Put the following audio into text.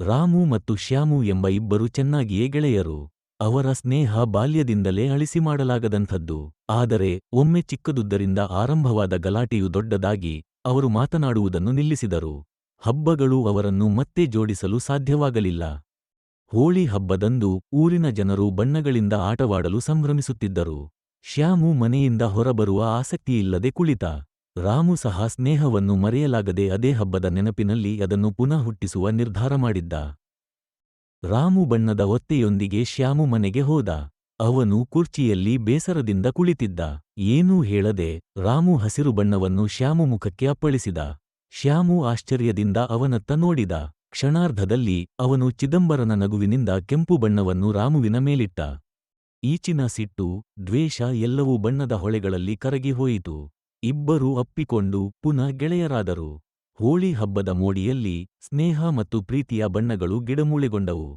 ರಾಮು ಮತ್ತು ಶ್ಯಾಮು ಎಂಬ ಇಬ್ಬರು ಚೆನ್ನಾಗಿಯೇ ಗೆಳೆಯರು. ಅವರ ಸ್ನೇಹ ಬಾಲ್ಯದಿಂದಲೇ ಅಳಿಸಿ ಮಾಡಲಾಗದಂಥದ್ದು. ಆದರೆ, ಒಮ್ಮೆ ಚಿಕ್ಕದುದ್ದರಿಂದ ಆರಂಭವಾದ ಗಲಾಟೆಯು ದೊಡ್ಡದಾಗಿ ಅವರು ಮಾತನಾಡುವುದನ್ನು ನಿಲ್ಲಿಸಿದರು. ಹಬ್ಬಗಳು ಅವರನ್ನು ಮತ್ತೆ ಜೋಡಿಸಲು ಸಾಧ್ಯವಾಗಲಿಲ್ಲ. ಹೋಳಿ ಹಬ್ಬದಂದು ಊರಿನ ಜನರು ಬಣ್ಣಗಳಿಂದ ಆಟವಾಡಲು ಸಂಭ್ರಮಿಸುತ್ತಿದ್ದರು. ಶ್ಯಾಮು ಮನೆಯಿಂದ ಹೊರಬರುವ ಆಸಕ್ತಿಯಿಲ್ಲದೆ ಕುಳಿತ. ರಾಮು ಸಹ ಸ್ನೇಹವನ್ನು ಮರೆಯಲಾಗದೆ ಅದೇ ಹಬ್ಬದ ನೆನಪಿನಲ್ಲಿ ಅದನ್ನು ಪುನಃ ಹುಟ್ಟಿಸುವ ನಿರ್ಧಾರ ಮಾಡಿದ್ದ. ರಾಮು ಬಣ್ಣದ ಒತ್ತೆಯೊಂದಿಗೆ ಶ್ಯಾಮು ಮನೆಗೆ ಹೋದ. ಅವನು ಕುರ್ಚಿಯಲ್ಲಿ ಬೇಸರದಿಂದ ಕುಳಿತಿದ್ದ. ಏನೂ ಹೇಳದೆ ರಾಮು ಹಸಿರು ಬಣ್ಣವನ್ನು ಶ್ಯಾಮು ಮುಖಕ್ಕೆ ಅಪ್ಪಳಿಸಿದ. ಶ್ಯಾಮು ಆಶ್ಚರ್ಯದಿಂದ ಅವನತ್ತ ನೋಡಿದ. ಕ್ಷಣಾರ್ಧದಲ್ಲಿ ಅವನು ಚಿದಂಬರನ ನಗುವಿನಿಂದ ಕೆಂಪು ಬಣ್ಣವನ್ನು ರಾಮುವಿನ ಮೇಲಿಟ್ಟ. ಈಚಿನ ಸಿಟ್ಟು, ದ್ವೇಷ ಎಲ್ಲವೂ ಬಣ್ಣದ ಹೊಳೆಗಳಲ್ಲಿ ಕರಗಿ ಹೋಯಿತು. ಇಬ್ಬರೂ ಅಪ್ಪಿಕೊಂಡು ಪುನಃ ಗೆಳೆಯರಾದರು. ಹೋಳಿ ಹಬ್ಬದ ಮೋಡಿಯಲ್ಲಿ ಸ್ನೇಹ ಮತ್ತು ಪ್ರೀತಿಯ ಬಣ್ಣಗಳು ಗಿಡಮೂಳೆಗೊಂಡವು.